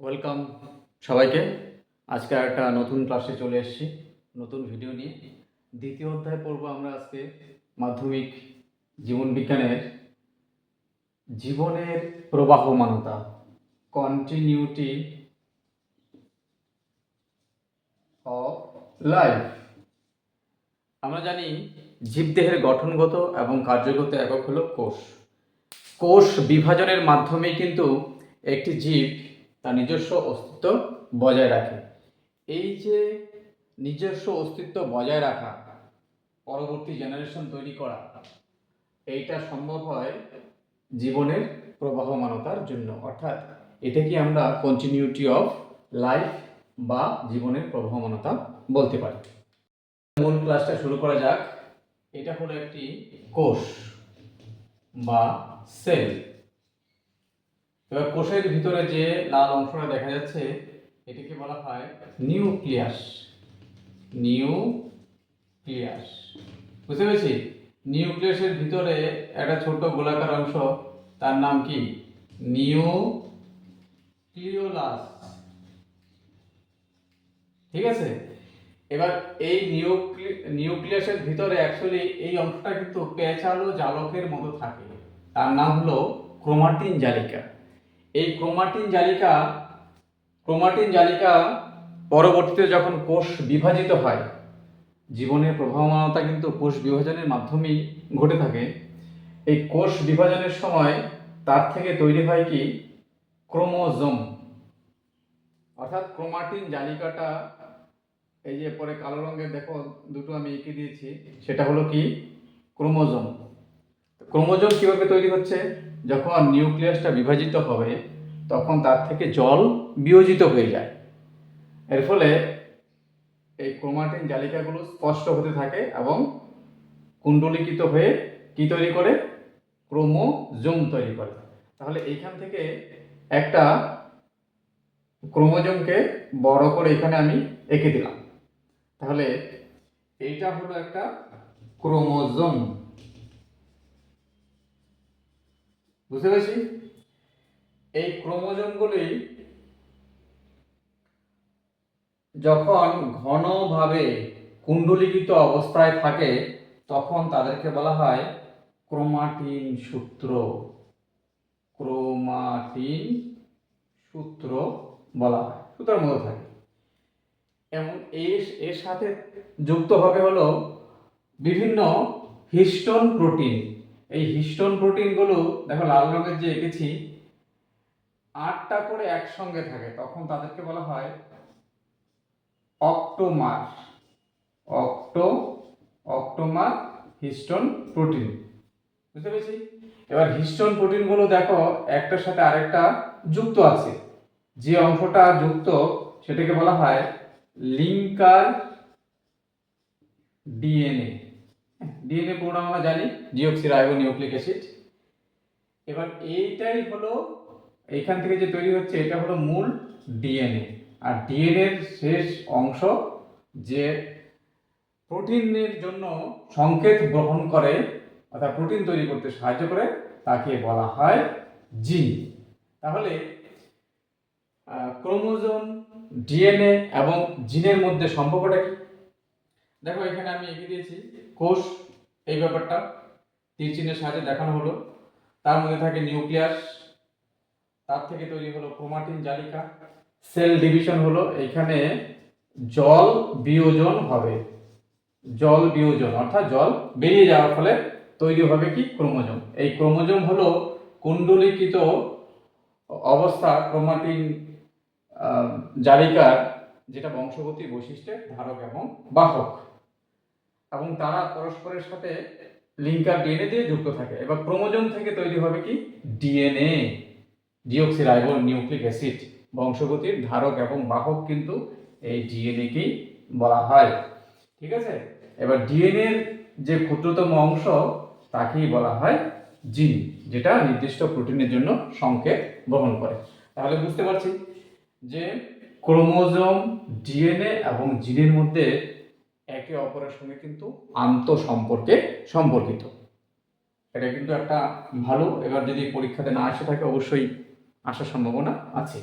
Welcome সবাইকে। আজকে একটা নতুন ক্লাসে চলে এসেছি, নতুন ভিডিও নিয়ে। দ্বিতীয় অধ্যায় পড়ব আমরা আজকে মাধ্যমিক জীবন বিজ্ঞানের জীবনের প্রবাহমানতা কন্টিনিউটি অফ লাইফ আমরা জানি জীবদেহের গঠনগত এবং কার্যগত একক হলো কোষ। কোষ বিভাজনের মাধ্যমে কিন্তু একটি জীব তার নিজস্ব অস্তিত্ব বজায় রাখে। এই যে নিজস্ব অস্তিত্ব বজায় রাখা, পরবর্তী জেনারেশন তৈরি করা, এইটা সম্ভব হয় জীবনের প্রবাহমানতার জন্য। অর্থাৎ এটাকে আমরা কন্টিনিউটি অফ লাইফ বা জীবনের প্রবাহমানতা বলতে পারি? মূল ক্লাসটা শুরু করা যাক। এটা হলো একটি কোষ বা সেল এবার কোষের ভিতরে যে লাল অংশটা দেখা যাচ্ছে, এটিকে বলা হয় নিউক্লিয়াস। নিউক্লিয়াস। বুঝতে পেরেছি? নিউক্লিয়াসের ভিতরে একটা ছোট গোলাকার অংশ, তার নাম কি? নিউক্লিওলাস। ঠিক আছে? এবার এই নিউক্লি, নিউক্লিয়াসের ভিতরে অ্যাকচুয়ালি এই অংশটা কিন্তু পেঁচালো জালকের মতো থাকে। তার নাম হলো ক্রোমাটিন জালিকা। এই ক্রোমাটিন জালিকা ক্রোমাটিন জালিকা পরবর্তীতে যখন কোষ বিভাজিত হয়, জীবনের প্রভাবমানতা কিন্তু কোষ বিভাজনের মাধ্যমেই ঘটে থাকে। এই কোষ বিভাজনের সময় তার থেকে তৈরি হয় কি? ক্রোমোজোম। অর্থাৎ ক্রোমাটিন জালিকাটা, এই যে পরে কালো রঙের, দেখো, দুটো আমি এঁকে দিয়েছি, সেটা হলো কি? ক্রোমোজোম। ক্রোমোজোম কীভাবে তৈরি হচ্ছে? যখন নিউক্লিয়াসটা বিভাজিত হবে, তখন তার থেকে জল বিয়োজিত হয়ে যায়। এর ফলে এই ক্রোমাটিন জালিকাগুলো স্পষ্ট হতে থাকে এবং কুণ্ডলিকিত হয়ে কি তৈরি করে? ক্রোমোজোম তৈরি করে। তাহলে এইখান থেকে একটা ক্রোমোজোমকে বড় করে এখানে আমি এঁকে দিলাম। তাহলে এইটা হলো একটা ক্রোমোজোম। বুঝতে পেরেছি? এই ক্রোমোজোমগুলি যখন ঘনভাবে কুণ্ডলীকৃত অবস্থায় থাকে, তখন তাদেরকে বলা হয় ক্রোমাটিন সূত্র। ক্রোমাটিন সূত্র বলা হয়। সূত্রের মধ্যে থাকে। এবং এর এর সাথে যুক্ত হবে হলো বিভিন্ন হিস্টোন প্রোটিন। এই হিস্টোন প্রোটিনগুলো দেখো লাল রঙের যে এঁকেছি, আটটা করে একসঙ্গে থাকে, তখন তাদেরকে বলা হয় octamer. Octo, octamer histone protein বুঝতে পেরেছি? এবার হিস্টোন প্রোটিনগুলো দেখো, একটার সাথে আরেকটা যুক্ত আছে। যে অংশটা যুক্ত, সেটাকে বলা হয় লিঙ্কার ডিএনএ ডিএনএ পুরো আমরা জানি ডিঅক্সি রাইবো নিউক্লিক অ্যাসিড এবার এইটাই হলো, এইখান থেকে যে তৈরি হচ্ছে, এটা হলো মূল ডিএনএ আর ডিএনএর শেষ অংশ যে প্রোটিনের জন্য সংকেত গ্রহণ করে, অর্থাৎ প্রোটিন তৈরি করতে সাহায্য করে, তাকে বলা হয় জিন তাহলে ক্রোমোজোম ডিএনএ এবং জিনের মধ্যে সম্পর্কটা কি? দেখো, এখানে আমি এঁকে দিয়েছি কোষ। এই ব্যাপারটা তীর চিহ্নের সাহায্যে দেখানো হলো। তার মধ্যে থাকে নিউক্লিয়াস। তার থেকে তৈরি হলো ক্রোমাটিন জালিকা। সেল ডিভিশন হলো এখানে জল বিয়োজন হবে। জল বিয়োজন, অর্থাৎ জল বেরিয়ে যাওয়ার ফলে তৈরি হবে কি? ক্রোমোজোম। এই ক্রোমোজোম হলো কুণ্ডলীকৃত অবস্থা ক্রোমাটিন জালিকার, যেটা বংশগতি বৈশিষ্ট্যের ধারক এবং বাহক। এবং তারা পরস্পরের সাথে লিঙ্কার ডিএনএ দিয়ে যুক্ত থাকে। এবার ক্রোমোজোম থেকে তৈরি হবে কি? ডিএনএ ডিঅক্সিরাইবো নিউক্লিক অ্যাসিড বংশগতির ধারক এবং বাহক কিন্তু এই ডিএনএকেই বলা হয়। ঠিক আছে? এবার ডিএনএর যে ক্ষুদ্রতম অংশ, তাকেই বলা হয় জিন যেটা নির্দিষ্ট প্রোটিনের জন্য সংকেত বহন করে। তাহলে বুঝতে পারছি যে ক্রোমোজোম ডিএনএ এবং জিনের মধ্যে একে অপরের সঙ্গে কিন্তু আন্ত সম্পর্কে সম্পর্কিত। এটা কিন্তু একটা ভালো, এবার যদি পরীক্ষাতে না আসে থাকে, অবশ্যই আসার সম্ভাবনা আছে।